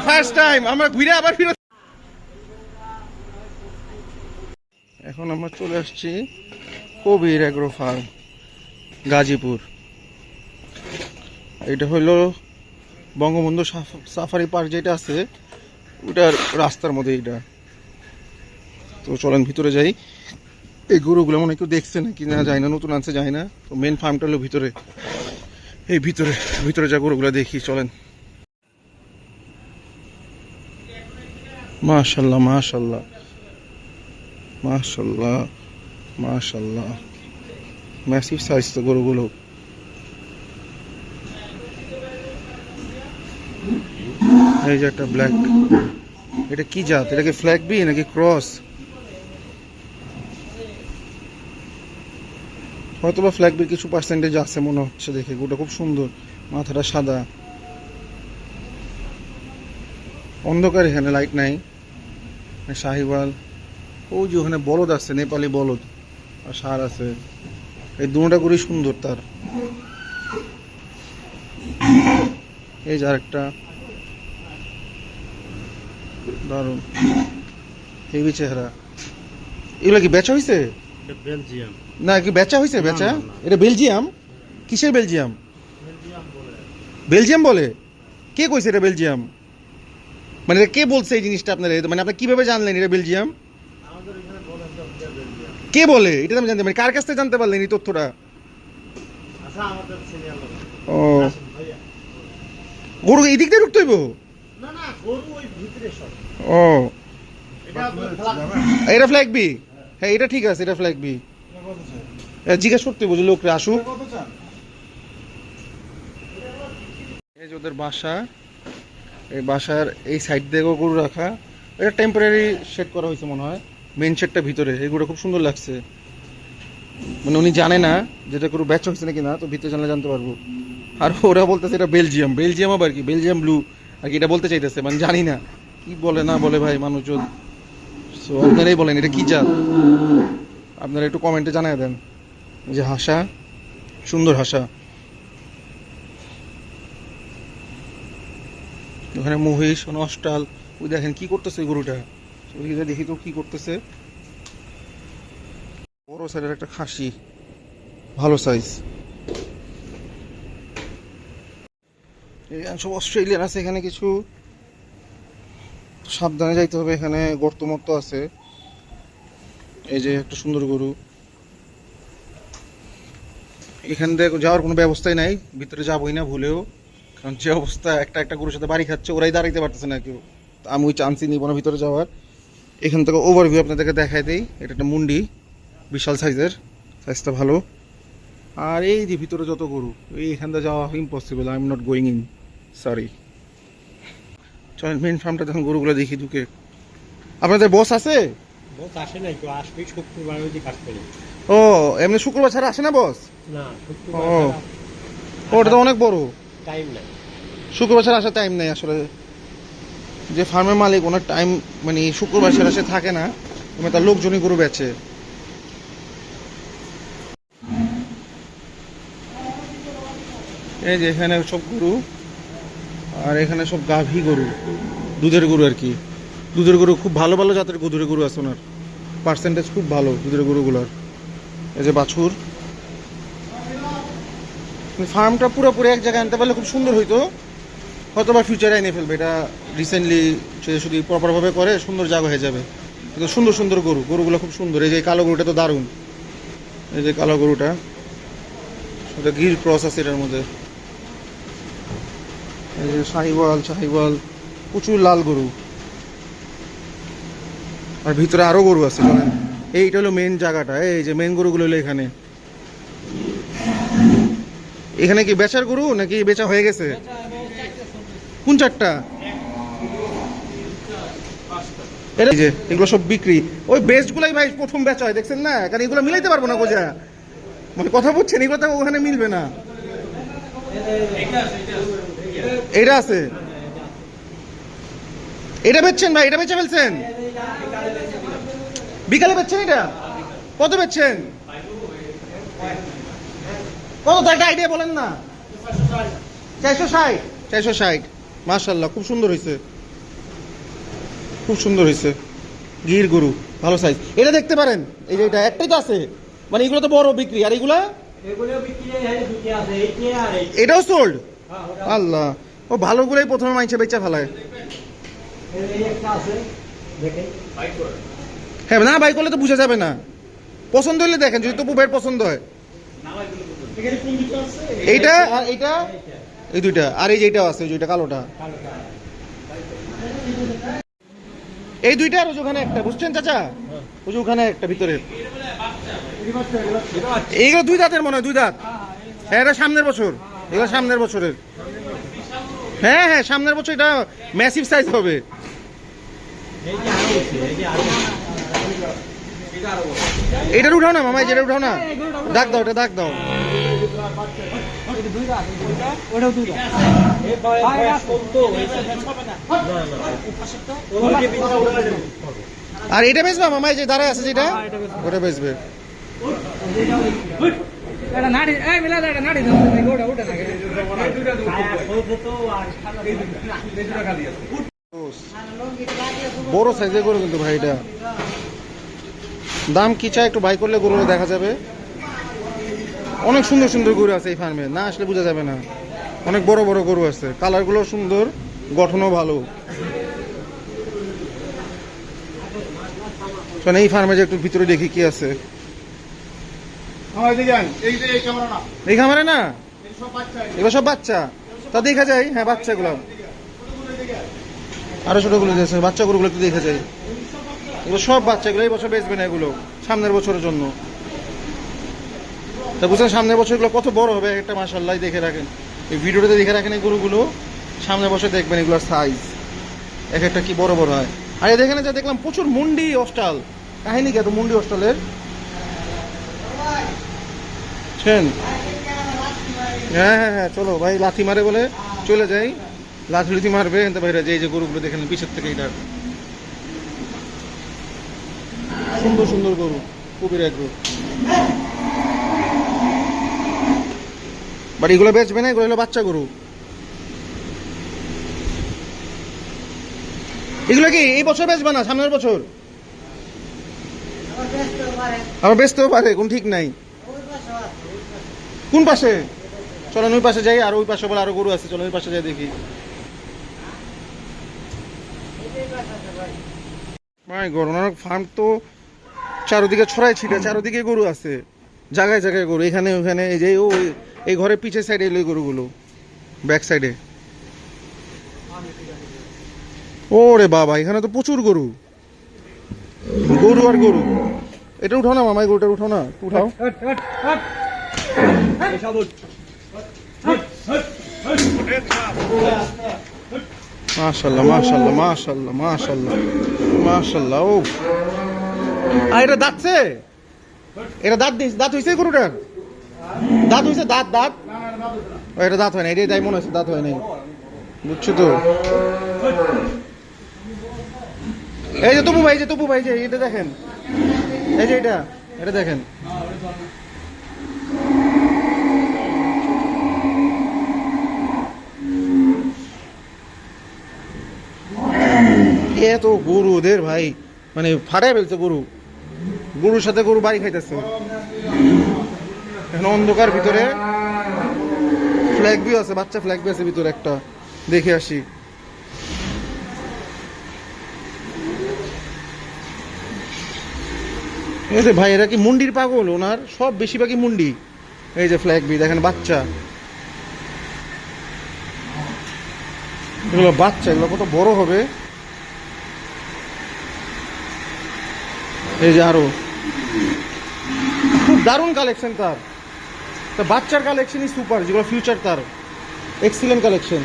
First time আমরা ঘুরে এখন আমরা চলে আসছি কবির অ্যাগ্রো ফার্ম গাজীপুর। এটা হলো বঙ্গবন্ধু সাফ- সাফারি পার্ক যেটা আছে, ওটার রাস্তার মধ্যে এটা তো চলেন ভিতরে যাই। এই গরুগুলো মনে কেউ দেখছে না কি না যায় না, নতুন আনছে যায় না। তো মেন ফার্মটা হলো ভিতরে। এই ভিতরে ভিতরে যা গরুগুলো দেখি, চলেন। মাশাল্লাহ মাশাল্লাহ। মাশাল্লাহ মাশাল্লাহ। ম্যাসিভ সাইজ তো গরুগুলো। এই যে একটা ব্ল্যাক এটা কি জাত? এটা কি ফ্ল্যাগ বি নাকি ক্রস হয়তো বা ফ্ল্যাগ বির কিছু পার্সেন্টেজ আছে মনে হচ্ছে দেখে, গোটা খুব সুন্দর। মাথাটা সাদা। অন্ধকার এখানে লাইট নাই। শাহিওয়াল ওই যে ওখানে বলদ আছে নেপালি বলদ আর সার আছে। এই দুটা করে সুন্দর তার। এই যে আরেকটা। দারুণ। হেভি চেহারা। এগুলো কি বেচা হয়েছে বেলজিয়াম। না কি বেচা হয়েছে বেচা। এটা বেলজিয়াম? কিসের বেলজিয়াম? বেলজিয়াম বলে। বেলজিয়াম বলে? কে কইছে এটা বেলজিয়াম? মানে কে বলছে এই জিনিসটা আপনার মানে আপনি কীভাবে জানলেন এটা বেলজিয়াম? কে বলে? এটা তো আমি জানতে মানে কার কাছ থেকে জানতে পারলেন এই তথ্যটা? আচ্ছা আমাদের সিনিয়র ও। গরু এই দিক দিয়ে ঢুকতে হইব? না না গরু ওই ভিতরে সব। ও। এটা ফ্ল্যাগ বি। হ্যাঁ এটা ঠিক আছে এটা ফ্ল্যাগ বি। জিজ্ঞেস করতে বুঝলো লোকরা আসুক। এই যে ওদের বাসা। এই বাসার এই সাইড দিয়েও গরু রাখা, এটা টেম্পোরারি শেড করা হয়েছে মনে হয়। মেন শেডটা ভিতরে এগুলো খুব সুন্দর লাগছে। মানে উনি জানে না যেটা গরু ব্যাচ হয়েছে নাকি না, তো ভিতরে জানলে জানতে পারব। আর ওরা বলতেছে এটা বেলজিয়াম বেলজিয়াম আবার কি? বেলজিয়াম ব্লু আর কি এটা বলতে চাইতেছে মানে জানি না। কি বলে না বলে ভাই মানুষজন? সো আপনারাই বলেন, এটা কি জাত? আপনারা একটু কমেন্টে জানাই দেন। যে হাসা, সুন্দর হাসা। ওখানে মহিষ নষ্টাল ওই দেখেন কি করতেছে গরুটা। দেখি তো কি করতেছে। বড় সাইজের একটা খাসি, ভালো সাইজ সব অস্ট্রেলিয়ান আছে এখানে কিছু। সাবধানে যাইতে হবে, এখানে গর্ত মর্ত আছে। এই যে একটা সুন্দর গরু। এখান থেকে যাওয়ার কোনো ব্যবস্থাই নাই, ভিতরে যাবোই না, ভুলেও। কারণ যে অবস্থা একটা একটা গরুর সাথে বাড়ি খাচ্ছে ওরাই দাঁড়াইতে পারতেছে না কেউ। আমি ওই চান্সই নিব না ভিতরে যাওয়ার। এখান থেকে ওভারভিউ আপনাদেরকে দেখাই দেই। এটা একটা মুন্ডি বিশাল সাইজের সাইজটা ভালো। আর এই যে ভিতরে যত গরু এই এখান থেকে যাওয়া impossible I am not going in sorry চলেন মেন ফার্মটা তখন গরুগুলো দেখি ঢুকে। আপনাদের বস আছে? বহুত আসে নাই কেউ আসবে শুক্রবার ওই কাজ করে ও এমনি শুক্রবার ছাড়া আসে না বস না শুক্রবার ও। ওটা তো অনেক বড়। টাইম নাই। শুক্রবার ছাড়া আসার টাইম নেই আসলে। যে ফার্মের মালিক, ওনার টাইম মানে শুক্রবার ছাড়া সে থাকে না তার লোকজনই গরু বেচে। এই যে এখানে সব গরু, আর এখানে সব গাভী গরু, দুধের গরু আর কি। দুধের গরু খুব ভালো ভালো জাতের দুধের গরু আছে ওনার। পার্সেন্টেজ খুব ভালো দুধের গরুগুলোর। এই যে বাছুর। ফার্মটা পুরোপুরি এক জায়গায় আনতে পারলে খুব সুন্দর হইতো। হয়তো বা ফিউচারে এনে ফেলবে। এটা রিসেন্টলি সে যদি প্রপারভাবে করে, সুন্দর জায়গা হয়ে যাবে। কিন্তু সুন্দর সুন্দর গরু। গরুগুলো খুব সুন্দর। এই যে কালো গরুটা তো দারুণ। এই যে কালো গরুটা। ওটা গির ক্রস আছে এটার মধ্যে। এই যে শাহিওয়াল শাহিওয়াল। প্রচুর লাল গরু। আর ভিতরে আরও গরু আছে এইটা হলো মেন জায়গাটা। এই যে মেন গরুগুলো হলো এখানে। এখানে কি বেচার গরু নাকি বেচা হয়ে গেছে? কোন চারটা? এটা যে, এগুলো সব বিক্রি। ওই বেস্ট গুলাই ভাই প্রথম বেচা হয়, দেখছেন না? কারণ এগুলো মিলাইতে পারব না গোজা মানে কথা বলছেন এগুলো তো ওখানে মিলবে না। এটা আছে। এটা বেচছেন ভাই? এটা বেচে ফেলছেন? বিকালে বেচছেন এটা? কত বেচছেন? কত তো একটা আইডিয়া বলেন না? চারশো ষাট। চারশো ষাট। মাশাল্লাহ খুব সুন্দর হয়েছে খুব সুন্দর হয়েছে গির গরু ভালো সাইজ এটা দেখতে পারেন এই যে এটা একটাই তো আছে। মানে এগুলো তো বড় বিক্রি আর এগুলা? হয় এটাও সোল্ড হ্যাঁ, আল্লাহ ও ভালোগুলোই প্রথমে মাইছে বেচা ফেলায়। এই- এই একটা আছে দেখেন। হ্যাঁ না বাই করলে তো বোঝা যাবে না। পছন্দ হলে দেখেন যদি তপু ভাইয়ের পছন্দ হয়। এইটা? আর এইটা? এই দুইটা। আর এই যেটাও আছে ওই যেটা কালোটা। এই দুইটা আর ওখানে একটা বুঝছেন চাচা? ওই ওখানে একটা ভিতরে। এইগুলো দুই দাঁতের মনে হয় দুই দাঁত। হ্যাঁ এটা সামনের বছর। এগুলো সামনের বছরের। হ্যাঁ হ্যাঁ সামনের বছর এটা ম্যাসিভ সাইজ হবে। এটার উঠাও না মামা যেটা উঠাও না। ডাক দাও এটা ডাক দাও। আর এটা বেচবা মামা যে দাঁড়ায় আছে যেটা? ওটা বেচবে। গোটা ওটা দিবে। বড় সাইজের গরু কিন্তু ভাই এটা। দাম কি চাই একটু বাই করলে গরুগুলো দেখা যাবে? অনেক সুন্দর সুন্দর গরু আছে এই ফার্মে না আসলে বোঝা যাবে না। অনেক বড় বড় গরু আছে। কালারগুলো সুন্দর গঠনও ভালো। শোন, এই ফার্মে যে একটু ভিতরে দেখি কি আছে। এই খামারে না? এগুলো সব বাচ্চা। তা দেখা যায় হ্যাঁ বাচ্চাগুলো। আরও ছোটগুলো দিয়েছে বাচ্চা গরুগুলো একটু দেখা যায়। এগুলো সব বাচ্চাগুলো এই বছর বেচবে না এগুলো সামনের বছরের জন্য। তা বুঝলেন সামনের বছরগুলো কত বড় হবে একটা মাসাল্লাহ দেখে রাখেন। এই ভিডিওটাতে দেখে রাখেন এই গরুগুলো, সামনের বছর দেখবেন এগুলোর সাইজ এক একটা কি বড় বড় হয়। আর এই দেখেন যা দেখলাম প্রচুর মুন্ডি অস্টাল কাহিনী কি এত মুন্ডি অস্টালের হ্যাঁ হ্যাঁ হ্যাঁ চলো ভাই, লাথি মারে বলে চলে যাই। লাথি লুথি মারবে এনতে বাইরে, যে এই যে গরুগুলো দেখেন পিছের থেকে এটা। সুন্দর সুন্দর গরু, কুবির এক গরু। বাট এগুলো বেচবে না, এগুলো হলো বাচ্চা গরু। এগুলো কি এই বছর বেচবে না, সামনের বছর? আবার বেচতেও পারে, কোন ঠিক নাই। কোন পাশে? চলেন ওই পাশে যাই, আর ওই পাশে বলে আরও গরু আছে চলো ওই পাশে যাই দেখি। গরু ফার্ম তো চারোদিকে ছড়াই ছিটে চারোদিকে গরু আছে। জায়গায় জায়গায় গরু, এখানে, ওখানে, এই যে, ও এই ঘরের পিছের সাইডে এলো গরুগুলো ব্যাক সাইডে ওরে বাবা, এখানে তো প্রচুর গরু। গরু আর গরু। এটা উঠাও না মামাই গরুটা উঠাও না, উঠাও। মাশাল্লাহ মাশাল্লাহ মাশাল্লাহ মাশাল্লাহ মাশাল্লাহ ও আর এটা এটা দাঁত দিস, দাঁত হইছে গরুটার দাঁত হইছে দাঁত দাঁত? এটা দাঁত হয় না এটাই তাই মনে হচ্ছে, দাঁত হয় নাই। বুঝছ তো? এই যে তপু ভাই যে তপু ভাই যে এটা দেখেন। এই যে এটা এটা দেখেন। এত গরু ওদের ভাই মানে ফাটাই ফেলছে গরু। গরুর সাথে গরু বাড়ি খাইতেছে। এখন অন্ধকার ভিতরে ফ্ল্যাগ ভিউ আছে, বাচ্চা ফ্ল্যাগ ভিউ আছে ভিতরে একটা। দেখে আসি। এই ভাই এরা কি মুন্ডির পাগল? ওনার সব বেশিরভাগই মুন্ডি। এই যে ফ্ল্যাগ বি দেখেন বাচ্চা। এগুলো বাচ্চা, এগুলো কত বড় হবে? এই যে আরও। খুব দারুণ কালেকশন তার। তা বাচ্চার কালেকশনই সুপার যেগুলো ফিউচার তার। এক্সিলেন্ট কালেকশন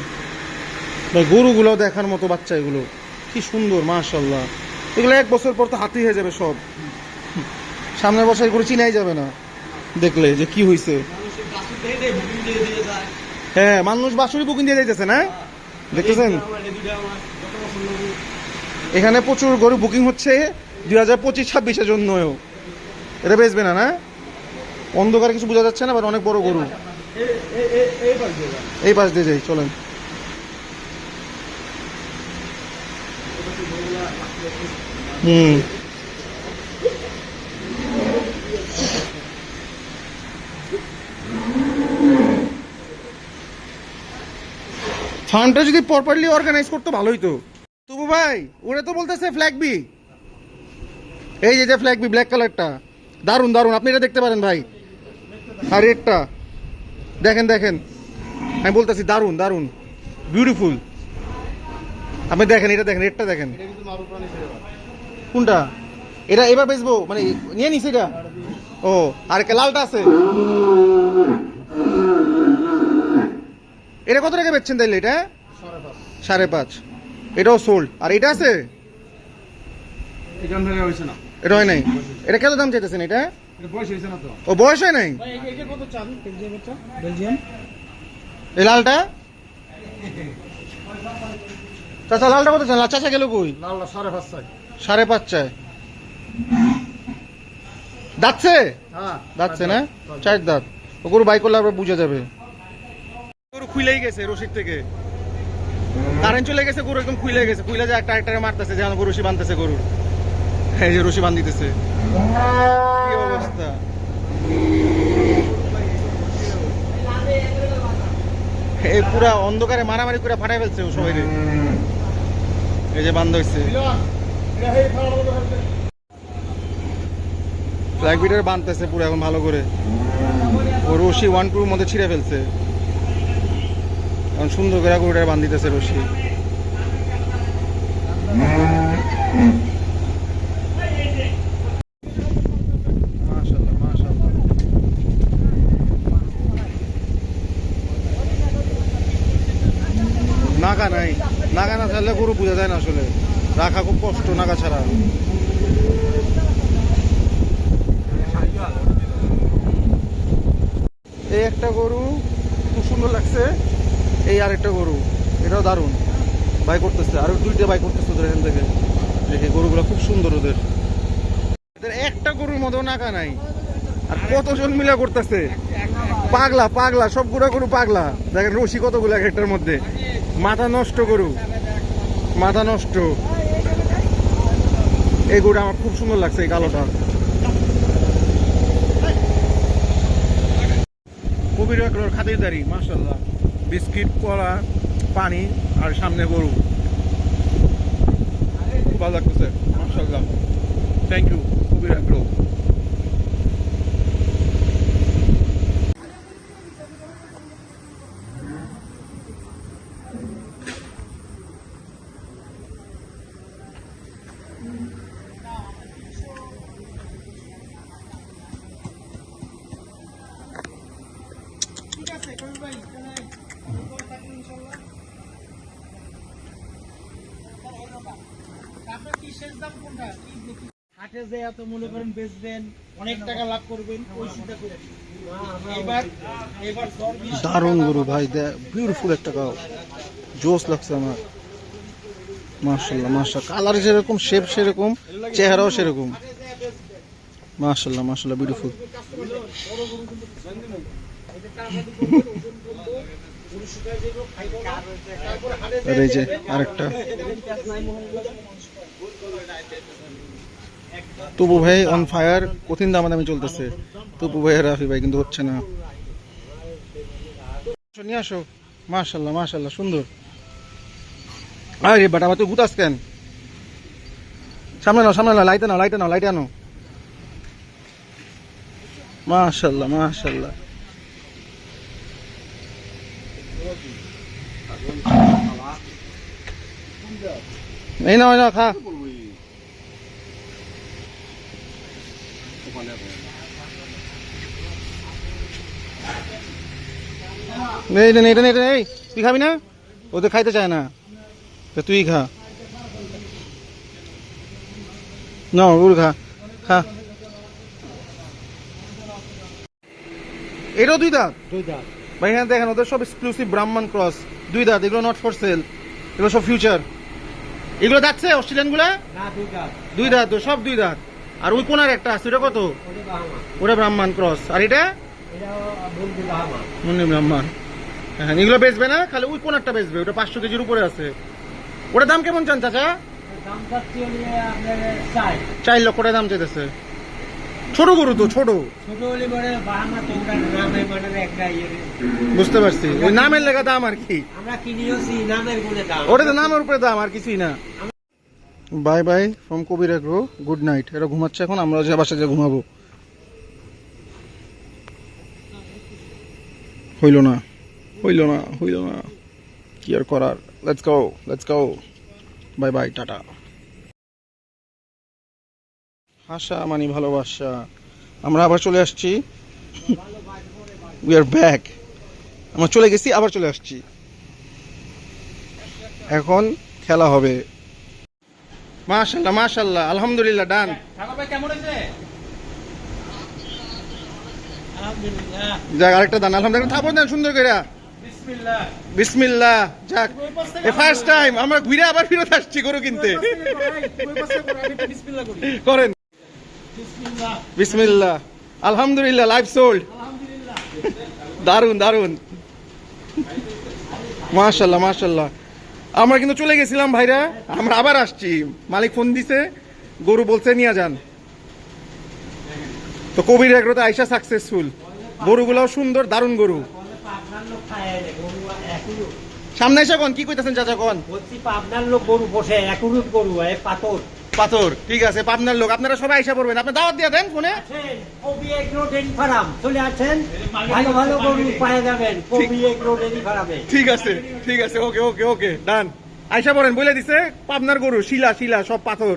গরুগুলো দেখার মতো বাচ্চা এগুলো। কি সুন্দর মাশাল্লাহ এগুলো এক বছর পর তো হাতি হয়ে যাবে সব। সামনের বছর এগুলো চিনাই যাবে না। দেখলে যে কি হয়েছে হ্যাঁ মানুষ বাসুরি বুকিং দিয়ে যাইতেছে না? দেখতেছেন? এখানে প্রচুর গরু বুকিং হচ্ছে। দুই হাজার পঁচিশ ছাব্বিশের জন্যও। এটা বেচবে না না? অন্ধকারে কিছু বোঝা যাচ্ছে না বাট অনেক বড় গরু। এই পাশ দিয়ে যাই, চলেন। হুম। ফান্ডটা যদি প্রপারলি অর্গানাইজ করতে, ভালোই তো তবু ভাই, ওরা তো বলতেছে ফ্ল্যাগ বি এই যে যে ফ্ল্যাগ বি ব্ল্যাক কালারটা দারুণ দারুণ আপনি এটা দেখতে পারেন ভাই। আর রেডটা। দেখেন দেখেন। আমি বলতেছি দারুণ দারুণ বিউটিফুল আপনি দেখেন এটা দেখেন রেডটা দেখেন। কোনটা? এটা এবার বেচবো? মানে নিয়ে নিস এটা? ও আর একটা লালটা আছে। এটা কত টাকা বেচছেন তাইলে এটা? সাড়ে পাঁচ। এটাও সোল্ড আর এটা আছে? এখান থেকে হয়েছে না। এটা হয় নাই? এটা কত দাম চাইতেছেন এটা? এটা বয়স হয়েছে না তো। ও বয়স হয় নাই? কত চান? বেলজিয়াম এই লালটা? চাচা লালটা কত চান? চাচা গেল কই? লালটা সাড়ে পাঁচ সাড়ে পাঁচ দাঁতছে? হ্যাঁ। দাঁতছে না? চার দাঁত। ও গরু বাই করলে আবার বুঝা যাবে। গরু খুইলেই গেছে রশিদ থেকে। কারেন্ট চলে গেছে গরু একদম খুইলে গেছে। খুইলে যে একটা একটা মারতেছে যেন গরু রশি বানতেছে গরুর। এই যে রশি বান্ধিতেছে এই পুরা অন্ধকারে মারামারি করে ফাটাই ফেলছে সবাই এই যে বান্ধ হয়েছে ফ্ল্যাগ বাঁধতেছে পুরো এখন ভালো করে। ও রশি ওয়ান টুর মধ্যে ছিঁড়ে ফেলছে। এখন সুন্দর করে গরুটার বান্ধিতেছে রশি মাশাআল্লাহ, মাশাআল্লাহ। নাগা নাই নাগা না ছাড়লে গরু বোঝা যায় না আসলে। রাখা খুব কষ্ট নাগা ছাড়া এই একটা গরু খুব সুন্দর লাগছে। এই আরেকটা গরু, এটাও দারুণ। বাই করতেছে, আরও দুইটা বাই করতেছে ওদের এখান থেকে। দেখে গরুগুলো খুব সুন্দর ওদের। একটা গরুর মতো নাকা নাই। আর কতজন মিলে করতেছে? পাগলা পাগলা সব গুড়া গরু পাগলা। দেখেন রশি কতগুলো এক একটার মধ্যে। মাথা নষ্ট গরু। মাথা নষ্ট। এই গরুটা আমার খুব সুন্দর লাগছে, এই কালোটা। কবির একলোর খাতিরদারি মাসাল্লাহ বিস্কিট, কলা, পানি, আর সামনে গরু। খুব ভালো লাগতেছে মাসাল্লাহ থ্যাংক ইউ কবির একলো হাটে যে এত মনে করেন বেচবেন অনেক টাকা লাভ করবেন ওই চিন্তা করে এবার এবার দর বিশ দারুণ গরু ভাই বিউটিফুল একটা গাও জোস লাগছে আমার। মার্শাল্লাহ মার্শাল কালার যেরকম শেপ সেরকম চেহারাও সেরকম। মার্শাল্লাহ মার্শাল্লাহ বিউটিফুল তবু ভাই অন ফায়ার কঠিন দামাদামি চলতেছে। তবু ভাই, রাফি ভাই, কিন্তু হচ্ছে না। নিয়ে আসো। মাশাল্লাহ মাশাল্লাহ, সুন্দর। আরে, বাটা তুই গুতাস কেন? সামনে নাও সামনে নাও লাইটে নাও লাইটে নাও লাইটে আনো। মাশাল্লাহ মাশাল্লাহ। এই নাও এই নাও, খা। এই রে এটা এটা এই, তুই খাবি না? ও তো খাইতে চায় না। তা তুই খা। না ওর খা খা। এটাও দুই দাঁত? দুই দাঁত। ভাই হ্যাঁ দেখেন ওদের সব এক্সক্লুসিভ ব্রাহ্মণ ক্রস দুই দাঁত এগুলো নট ফর সেল এগুলো সব ফিউচার এগুলো যাচ্ছে অস্ট্রেলিয়ানগুলা? না দুই দাঁত। সব দুই দাঁত। আর ওই কোনার একটা আছে ওটা কত? ওটা ব্রাহ্মণ ক্রস আর এটা? মুন্নি ব্রাহ্মণ হ্যাঁ এগুলো বেচবে না খালি ওই কোনারটা বেচবে ওটা পাঁচশো কেজির উপরে আছে। ওটার দাম কেমন চান চাচা? চার লক্ষ টাকা দাম চাইতেছে। ছোট গরু তো ছোট। ইয়ে বুঝতে পারছি। ওই নামের লেখা দাম আর কি? ওটা তো নামের উপরে দাম আর কিছুই না। Bye bye from Kabir agro good night. এরা ঘুমাচ্ছে এখন আমরা যে বাসায় যে ঘুমাবো। হইল না হইল না হইল না। কি আর করার? Let's go let's go bye bye tata. হাসা মানে ভালোবাসা। আমরা আবার চলে আসছি। উই আর ব্যাক আমরা চলে গেছি আবার চলে আসছি। এখন খেলা হবে। মাশাল্লাহ মাশাল্লাহ আলহামদুলিল্লাহ ডান। আলহামদুলিল্লাহ যাক আরেকটা দান। আলহামদুলিল্লাহ থাপড় দেন সুন্দর করে। বিসমিল্লাহ। বিসমিল্লাহ যাক এ ফার্স্ট টাইম আমরা ঘুরে আবার ফিরত আসছি গরু কিনতে। বিসমিল্লাহ করি। করেন। বিসমিল্লাহ। বিসমিল্লাহ। আলহামদুলিল্লাহ লাইফ সোল্ড দারুণ দারুণ মাশাল্লাহ মাশাল্লাহ আমরা কিন্তু চলে গেছিলাম ভাইরা আমরা আবার আসছি। মালিক ফোন দিছে গরু বলছে নিয়ে যান। তো কবির এগ্রোতে আইসা সাকসেসফুল গরুগুলাও সুন্দর দারুণ গরু। সামনে এসে কন কি কইতাছেন চাচা কোন? বলছি পাবনার লোক গরু বসে একুরুট গরু এ পাথর। ঠিক আছে পাবনার লোক আপনারা সবাই এসে পড়বেন। আপনি দাওয়াত দিয়ে দেন ফোনে। কবি এগ্রো ডেরি ফার্ম। চলে আছেন ভালো ভালো গরু পায়ে যাবেন কবি এগ্রো ডেরি ফার্মে। ঠিক আছে ঠিক আছে ওকে ওকে ওকে ডান। আইসা পড়েন বলে দিছে পাবনার গরু শিলা শিলা সব পাথর।